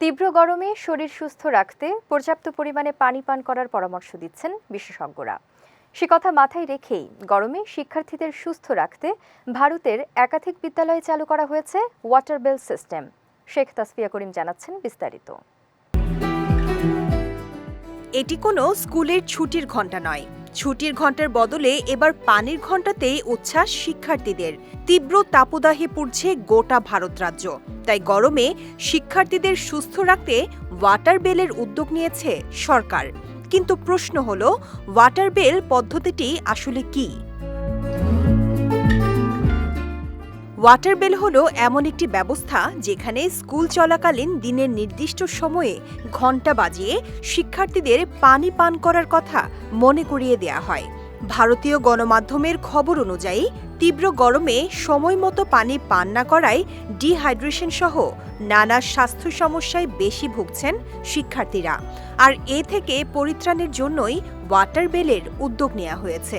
তীব্র গরমে শরীর সুস্থ রাখতে পর্যাপ্ত পরিমাণে পানি পান করার পরামর্শ দিচ্ছেন বিশেষজ্ঞরা। সে কথা মাথায় রেখেই গরমে শিক্ষার্থীদের সুস্থ রাখতে ভারতের একাধিক বিদ্যালয়ে চালু করা হয়েছে water bell system. Sheikh Tasfia Karim জানাচ্ছেন বিস্তারিত। এটি কোনো স্কুলের ছুটির ঘণ্টা নয় ছুটির ঘণ্টার বদলে এবার পানির ঘণ্টাতেই উচ্ছ্বাস শিক্ষার্থীদের। তীব্র তাপদাহে পড়ছে গোটা ভারত রাজ্য। তাই গরমে শিক্ষার্থীদের সুস্থ রাখতে ওয়াটার বেলের উদ্যোগ নিয়েছে সরকার। কিন্তু প্রশ্ন হল ওয়াটার বেল পদ্ধতিটি আসলে কি? ওয়াটার বেল হলো এমন একটি ব্যবস্থা যেখানে স্কুল চলাকালীন দিনের নির্দিষ্ট সময়ে ঘণ্টা বাজিয়ে শিক্ষার্থীদের পানি পান করার কথা মনে করিয়ে দেয়া হয়। ভারতীয় গণমাধ্যমের খবর অনুযায়ী, তীব্র গরমে সময় মতো পানি পান না করায় ডিহাইড্রেশন সহ নানা স্বাস্থ্য সমস্যায় বেশি ভুগছেন শিক্ষার্থীরা। আর এ থেকে পরিত্রাণের জন্যই ওয়াটার বেলের উদ্যোগ নেওয়া হয়েছে।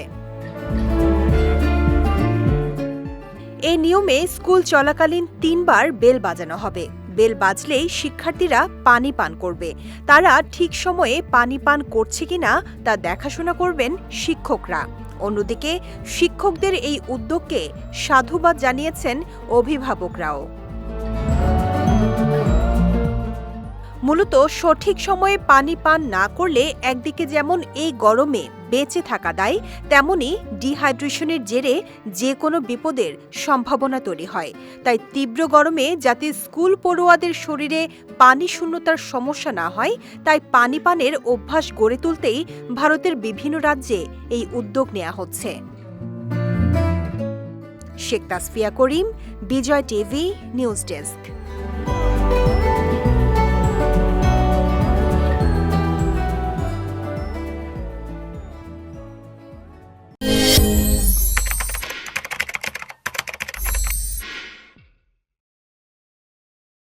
এই নিয়মে স্কুল চলাকালীন তিনবার বেল বাজানো হবে। বেল বাজলেই শিক্ষার্থীরা পানি পান করবে। তারা ঠিক সময়ে পানি পান করছে কিনা তা দেখাশোনা করবেন শিক্ষকরা। অন্যদিকে শিক্ষকদের এই উদ্যোগকে সাধুবাদ জানিয়েছেন অভিভাবকরাও। মূলত সঠিক সময়ে পানি পান না করলে একদিকে যেমন এই গরমে বেঁচে থাকা দায়, তেমনি ডিহাইড্রেশনের জেরে যে কোনো বিপদের সম্ভাবনা তৈরি হয়। তাই তীব্র গরমে যাতে স্কুল পড়ুয়াদের শরীরে পানি শূন্যতার সমস্যা না হয়, তাই পানি পানের অভ্যাস গড়ে তুলতেই ভারতের বিভিন্ন রাজ্যে এই উদ্যোগ নেওয়া হচ্ছে। Sheikh Tasfia Karim, Bijoy TV, news desk.